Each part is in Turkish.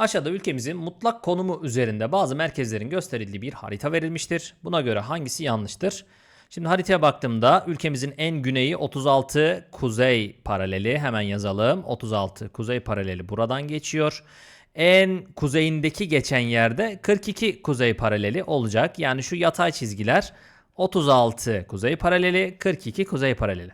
Aşağıda ülkemizin mutlak konumu üzerinde bazı merkezlerin gösterildiği bir harita verilmiştir. Buna göre hangisi yanlıştır? Şimdi haritaya baktığımda ülkemizin en güneyi 36 kuzey paraleli hemen yazalım. 36 kuzey paraleli buradan geçiyor. En kuzeyindeki geçen yerde 42 kuzey paraleli olacak. Yani şu yatay çizgiler 36 kuzey paraleli, 42 kuzey paraleli.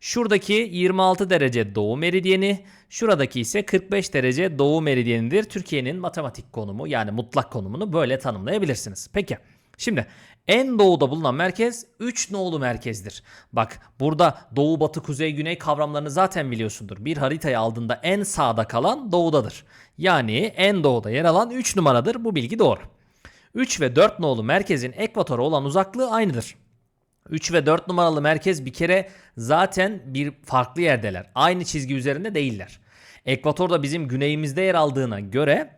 Şuradaki 26 derece doğu meridyeni, şuradaki ise 45 derece doğu meridyenidir. Türkiye'nin matematik konumu yani mutlak konumunu böyle tanımlayabilirsiniz. Peki şimdi en doğuda bulunan merkez 3 nolu merkezdir. Bak burada doğu, batı, kuzey, güney kavramlarını zaten biliyorsundur. Bir haritayı aldığında en sağda kalan doğudadır. Yani en doğuda yer alan 3 numaradır. Bu bilgi doğru. 3 ve 4 nolu merkezin ekvatora olan uzaklığı aynıdır. 3 ve 4 numaralı merkez bir kere zaten bir farklı yerdeler. Aynı çizgi üzerinde değiller. Ekvator da bizim güneyimizde yer aldığına göre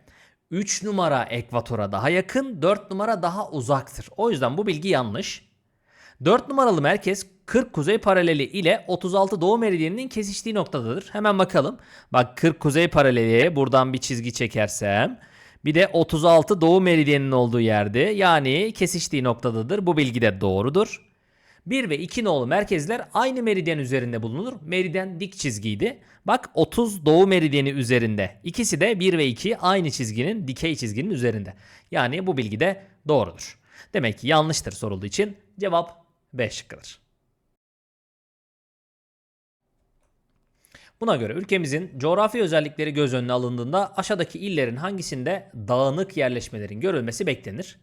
3 numara ekvatora daha yakın, 4 numara daha uzaktır. O yüzden bu bilgi yanlış. 4 numaralı merkez 40 kuzey paraleli ile 36 doğu meridyeninin kesiştiği noktadadır. Hemen bakalım. Bak 40 kuzey paraleli buradan bir çizgi çekersem bir de 36 doğu meridyeninin olduğu yerde yani kesiştiği noktadadır. Bu bilgi de doğrudur. 1 ve 2 nolu merkezler aynı meridyen üzerinde bulunur. Meridyen dik çizgiydi. Bak 30 doğu meridyeni üzerinde. İkisi de 1 ve 2 aynı çizginin dikey çizginin üzerinde. Yani bu bilgi de doğrudur. Demek ki yanlıştır sorulduğu için cevap B şıkkıdır. Buna göre ülkemizin coğrafi özellikleri göz önüne alındığında aşağıdaki illerin hangisinde dağınık yerleşmelerin görülmesi beklenir?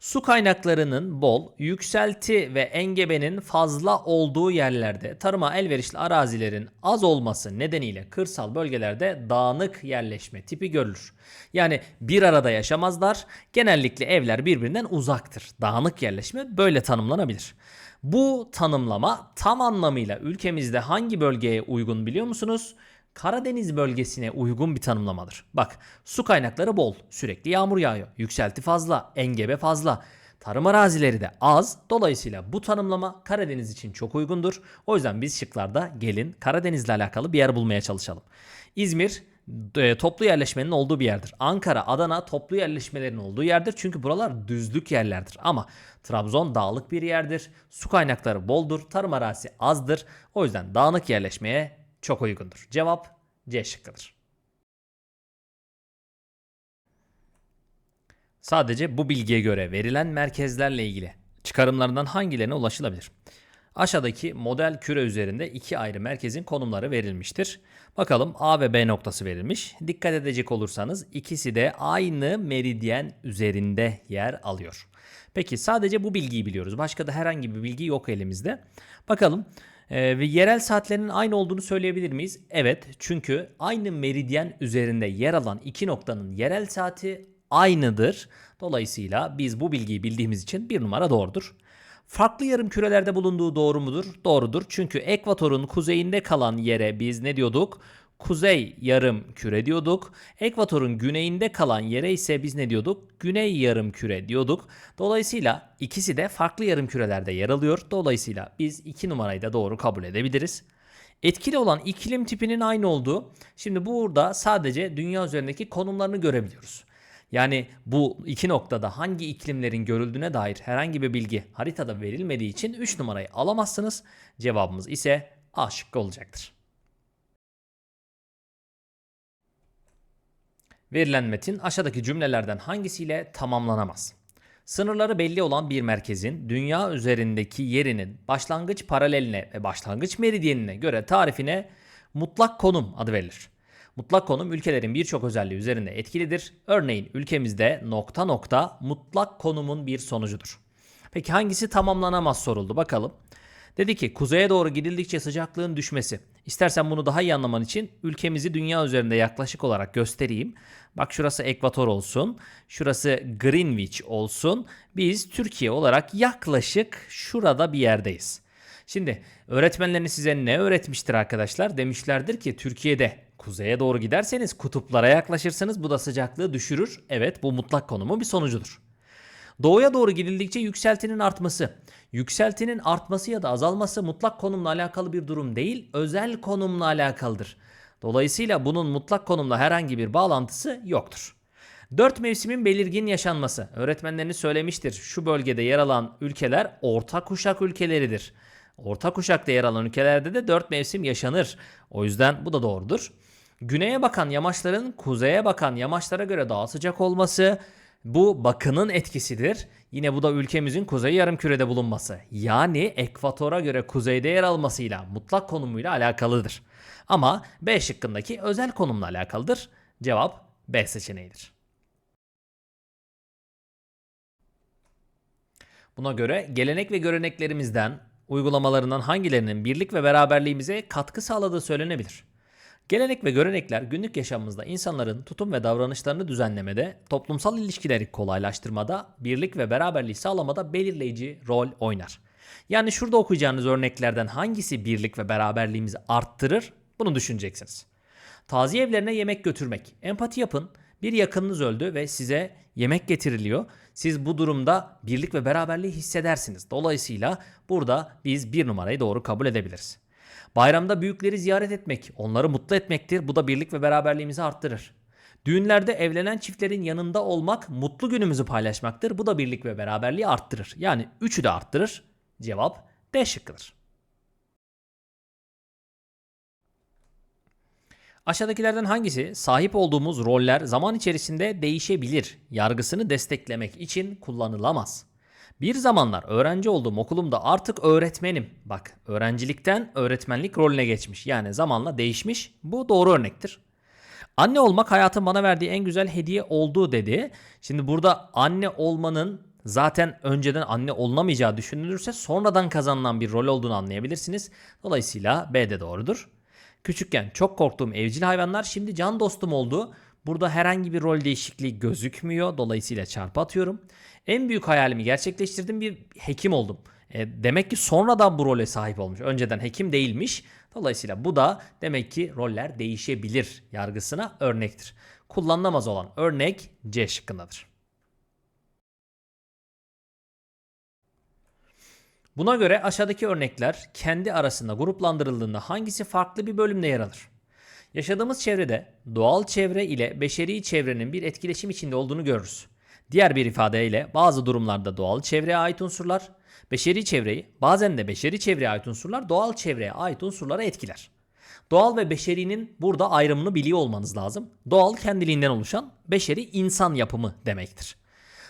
Su kaynaklarının bol, yükselti ve engebenin fazla olduğu yerlerde tarıma elverişli arazilerin az olması nedeniyle kırsal bölgelerde dağınık yerleşme tipi görülür. Yani bir arada yaşamazlar. Genellikle evler birbirinden uzaktır. Dağınık yerleşme böyle tanımlanabilir. Bu tanımlama tam anlamıyla ülkemizde hangi bölgeye uygun biliyor musunuz? Karadeniz bölgesine uygun bir tanımlamadır. Bak su kaynakları bol, sürekli yağmur yağıyor, yükselti fazla, engebe fazla. Tarım arazileri de az. Dolayısıyla bu tanımlama Karadeniz için çok uygundur. O yüzden biz şıklarda gelin Karadeniz'le alakalı bir yer bulmaya çalışalım. İzmir e, toplu yerleşmenin olduğu bir yerdir. Ankara, Adana toplu yerleşmelerin olduğu yerdir. Çünkü buralar düzlük yerlerdir. Ama Trabzon dağlık bir yerdir. Su kaynakları boldur. Tarım arazisi azdır. O yüzden dağınık yerleşmeye çok uygundur. Cevap C şıkkıdır. Sadece bu bilgiye göre verilen merkezlerle ilgili çıkarımlarından hangilerine ulaşılabilir? Aşağıdaki model küre üzerinde iki ayrı merkezin konumları verilmiştir. Bakalım A ve B noktası verilmiş. Dikkat edecek olursanız ikisi de aynı meridyen üzerinde yer alıyor. Peki sadece bu bilgiyi biliyoruz. Başka da herhangi bir bilgi yok elimizde. Bakalım ee, ve yerel saatlerinin aynı olduğunu söyleyebilir miyiz? Evet çünkü aynı meridyen üzerinde yer alan iki noktanın yerel saati aynıdır. Dolayısıyla biz bu bilgiyi bildiğimiz için bir numara doğrudur. Farklı yarım kürelerde bulunduğu doğru mudur? Doğrudur. Çünkü ekvatorun kuzeyinde kalan yere biz ne diyorduk? Kuzey yarım küre diyorduk. Ekvatorun güneyinde kalan yere ise biz ne diyorduk? Güney yarım küre diyorduk. Dolayısıyla ikisi de farklı yarım kürelerde yer alıyor. Dolayısıyla biz iki numarayı da doğru kabul edebiliriz. Etkili olan iklim tipinin aynı olduğu. Şimdi burada sadece dünya üzerindeki konumlarını görebiliyoruz. Yani bu iki noktada hangi iklimlerin görüldüğüne dair herhangi bir bilgi haritada verilmediği için 3 numarayı alamazsınız. Cevabımız ise A şıkkı olacaktır. Verilen metin aşağıdaki cümlelerden hangisiyle tamamlanamaz? Sınırları belli olan bir merkezin dünya üzerindeki yerinin başlangıç paraleline ve başlangıç meridyenine göre tarifine mutlak konum adı verilir. Mutlak konum ülkelerin birçok özelliği üzerinde etkilidir. Örneğin ülkemizde nokta nokta mutlak konumun bir sonucudur. Peki hangisi tamamlanamaz soruldu bakalım. Dedi ki kuzeye doğru gidildikçe sıcaklığın düşmesi. İstersen bunu daha iyi anlaman için ülkemizi dünya üzerinde yaklaşık olarak göstereyim. Bak şurası ekvator olsun. Şurası Greenwich olsun. Biz Türkiye olarak yaklaşık şurada bir yerdeyiz. Şimdi öğretmenleriniz size ne öğretmiştir arkadaşlar? Demişlerdir ki Türkiye'de kuzeye doğru giderseniz kutuplara yaklaşırsınız. Bu da sıcaklığı düşürür. Evet bu mutlak konumun bir sonucudur. Doğuya doğru gidildikçe yükseltinin artması. Yükseltinin artması ya da azalması mutlak konumla alakalı bir durum değil, özel konumla alakalıdır. Dolayısıyla bunun mutlak konumla herhangi bir bağlantısı yoktur. Dört mevsimin belirgin yaşanması. Öğretmenleriniz söylemiştir. Şu bölgede yer alan ülkeler orta kuşak ülkeleridir. Orta kuşakta yer alan ülkelerde de dört mevsim yaşanır. O yüzden bu da doğrudur. Güneye bakan yamaçların kuzeye bakan yamaçlara göre daha sıcak olması bu bakının etkisidir. Yine bu da ülkemizin kuzey yarımkürede bulunması. Yani ekvatora göre kuzeyde yer almasıyla mutlak konumuyla alakalıdır. Ama B şıkkındaki özel konumla alakalıdır. Cevap B seçeneğidir. Buna göre gelenek ve göreneklerimizden, uygulamalarından hangilerinin birlik ve beraberliğimize katkı sağladığı söylenebilir? Gelenek ve görenekler günlük yaşamımızda insanların tutum ve davranışlarını düzenlemede, toplumsal ilişkileri kolaylaştırmada, birlik ve beraberliği sağlamada belirleyici rol oynar. Yani şurada okuyacağınız örneklerden hangisi birlik ve beraberliğimizi arttırır? Bunu düşüneceksiniz. Taziye evlerine yemek götürmek. Empati yapın. Bir yakınınız öldü ve size yemek getiriliyor. Siz bu durumda birlik ve beraberliği hissedersiniz. Dolayısıyla burada biz bir numarayı doğru kabul edebiliriz. Bayramda büyükleri ziyaret etmek, onları mutlu etmektir. Bu da birlik ve beraberliğimizi arttırır. Düğünlerde evlenen çiftlerin yanında olmak mutlu günümüzü paylaşmaktır. Bu da birlik ve beraberliği arttırır. Yani üçü de arttırır. Cevap D şıkkıdır. Aşağıdakilerden hangisi sahip olduğumuz roller zaman içerisinde değişebilir yargısını desteklemek için kullanılamaz? Bir zamanlar öğrenci olduğum okulumda artık öğretmenim. Bak öğrencilikten öğretmenlik rolüne geçmiş. Yani zamanla değişmiş. Bu doğru örnektir. Anne olmak hayatın bana verdiği en güzel hediye oldu dedi. Şimdi burada anne olmanın zaten önceden anne olunamayacağı düşünülürse sonradan kazanılan bir rol olduğunu anlayabilirsiniz. Dolayısıyla B de doğrudur. Küçükken çok korktuğum evcil hayvanlar şimdi can dostum oldu. Burada herhangi bir rol değişikliği gözükmüyor. Dolayısıyla çarpı atıyorum. En büyük hayalimi gerçekleştirdim bir hekim oldum. E, demek ki sonradan bu role sahip olmuş. Önceden hekim değilmiş. Dolayısıyla bu da demek ki roller değişebilir yargısına örnektir. Kullanılamaz olan örnek C şıkkındadır. Buna göre aşağıdaki örnekler kendi arasında gruplandırıldığında hangisi farklı bir bölümde yer alır? Yaşadığımız çevrede doğal çevre ile beşeri çevrenin bir etkileşim içinde olduğunu görürüz. Diğer bir ifadeyle bazı durumlarda doğal çevreye ait unsurlar, beşeri çevreyi, bazen de beşeri çevreye ait unsurlar doğal çevreye ait unsurlara etkiler. Doğal ve beşerinin burada ayrımını biliyor olmanız lazım. Doğal kendiliğinden oluşan, beşeri insan yapımı demektir.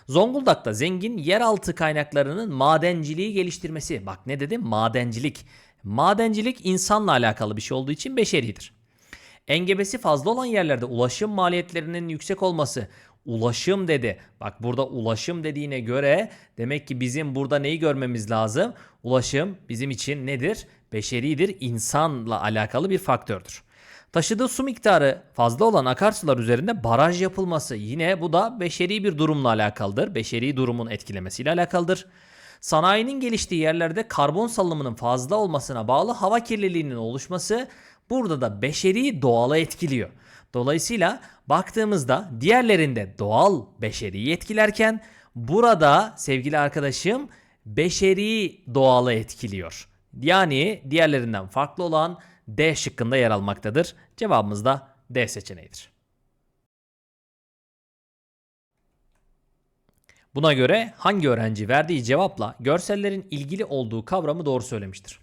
Zonguldak'ta zengin yeraltı kaynaklarının madenciliği geliştirmesi. Bak ne dedim? Madencilik. Madencilik insanla alakalı bir şey olduğu için beşeridir. Engebesi fazla olan yerlerde ulaşım maliyetlerinin yüksek olması. Ulaşım dedi. Bak burada ulaşım dediğine göre demek ki bizim burada neyi görmemiz lazım? Ulaşım bizim için nedir? Beşeridir, insanla alakalı bir faktördür. Taşıdığı su miktarı fazla olan akarsular üzerinde baraj yapılması yine bu da beşeri bir durumla alakalıdır. Beşeri durumun etkilemesiyle alakalıdır. Sanayinin geliştiği yerlerde karbon salımının fazla olmasına bağlı hava kirliliğinin oluşması burada da beşeri doğala etkiliyor. Dolayısıyla baktığımızda diğerlerinde doğal beşeriyi etkilerken burada sevgili arkadaşım beşeri doğalı etkiliyor. Yani diğerlerinden farklı olan D şıkkında yer almaktadır. Cevabımız da D seçeneğidir. Buna göre hangi öğrenci verdiği cevapla görsellerin ilgili olduğu kavramı doğru söylemiştir?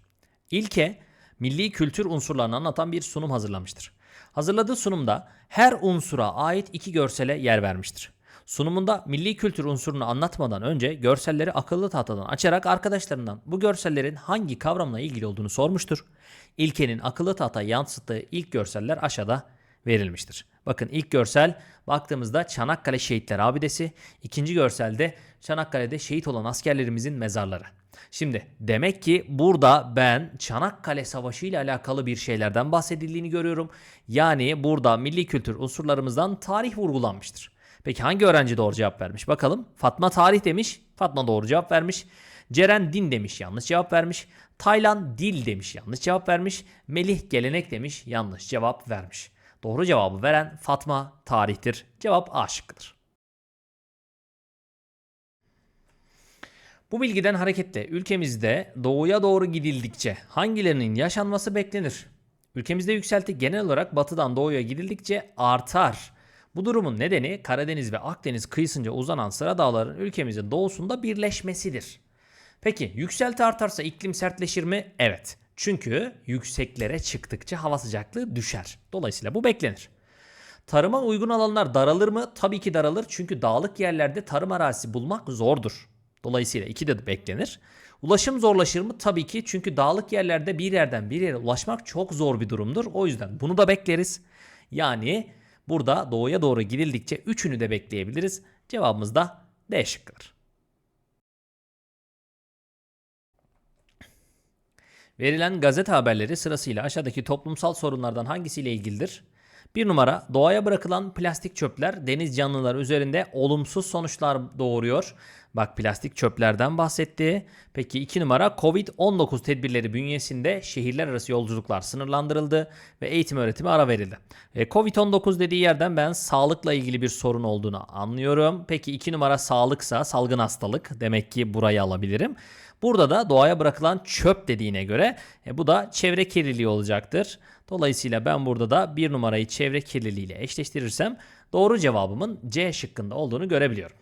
İlke, milli kültür unsurlarını anlatan bir sunum hazırlamıştır. Hazırladığı sunumda her unsura ait iki görsele yer vermiştir. Sunumunda milli kültür unsurunu anlatmadan önce görselleri akıllı tahtadan açarak arkadaşlarından bu görsellerin hangi kavramla ilgili olduğunu sormuştur. İlkenin akıllı tahta yansıttığı ilk görseller aşağıda verilmiştir. Bakın ilk görsel baktığımızda Çanakkale Şehitler Abidesi, ikinci görselde Çanakkale'de şehit olan askerlerimizin mezarları. Şimdi demek ki burada ben Çanakkale Savaşı ile alakalı bir şeylerden bahsedildiğini görüyorum. Yani burada milli kültür unsurlarımızdan tarih vurgulanmıştır. Peki hangi öğrenci doğru cevap vermiş? Bakalım. Fatma tarih demiş. Fatma doğru cevap vermiş. Ceren din demiş. Yanlış cevap vermiş. Taylan dil demiş. Yanlış cevap vermiş. Melih gelenek demiş. Yanlış cevap vermiş. Doğru cevabı veren Fatma tarihtir. Cevap A şıkkıdır. Bu bilgiden hareketle ülkemizde doğuya doğru gidildikçe hangilerinin yaşanması beklenir? Ülkemizde yükselti genel olarak batıdan doğuya gidildikçe artar. Bu durumun nedeni Karadeniz ve Akdeniz kıyısınca uzanan sıra dağların ülkemizin doğusunda birleşmesidir. Peki yükselti artarsa iklim sertleşir mi? Evet. Çünkü yükseklere çıktıkça hava sıcaklığı düşer. Dolayısıyla bu beklenir. Tarıma uygun alanlar daralır mı? Tabii ki daralır. Çünkü dağlık yerlerde tarım arazisi bulmak zordur. Dolayısıyla iki de beklenir. Ulaşım zorlaşır mı? Tabii ki. Çünkü dağlık yerlerde bir yerden bir yere ulaşmak çok zor bir durumdur. O yüzden bunu da bekleriz. Yani burada doğuya doğru gidildikçe üçünü de bekleyebiliriz. Cevabımız da D şıkkıdır. Verilen gazete haberleri sırasıyla aşağıdaki toplumsal sorunlardan hangisiyle ilgilidir? Bir numara doğaya bırakılan plastik çöpler deniz canlıları üzerinde olumsuz sonuçlar doğuruyor. Bak plastik çöplerden bahsetti. Peki iki numara Covid-19 tedbirleri bünyesinde şehirler arası yolculuklar sınırlandırıldı ve eğitim öğretimi ara verildi. E, Covid-19 dediği yerden ben sağlıkla ilgili bir sorun olduğunu anlıyorum. Peki iki numara sağlıksa salgın hastalık demek ki burayı alabilirim. Burada da doğaya bırakılan çöp dediğine göre e, bu da çevre kirliliği olacaktır. Dolayısıyla ben burada da bir numarayı çevre kirliliği ile eşleştirirsem doğru cevabımın C şıkkında olduğunu görebiliyorum.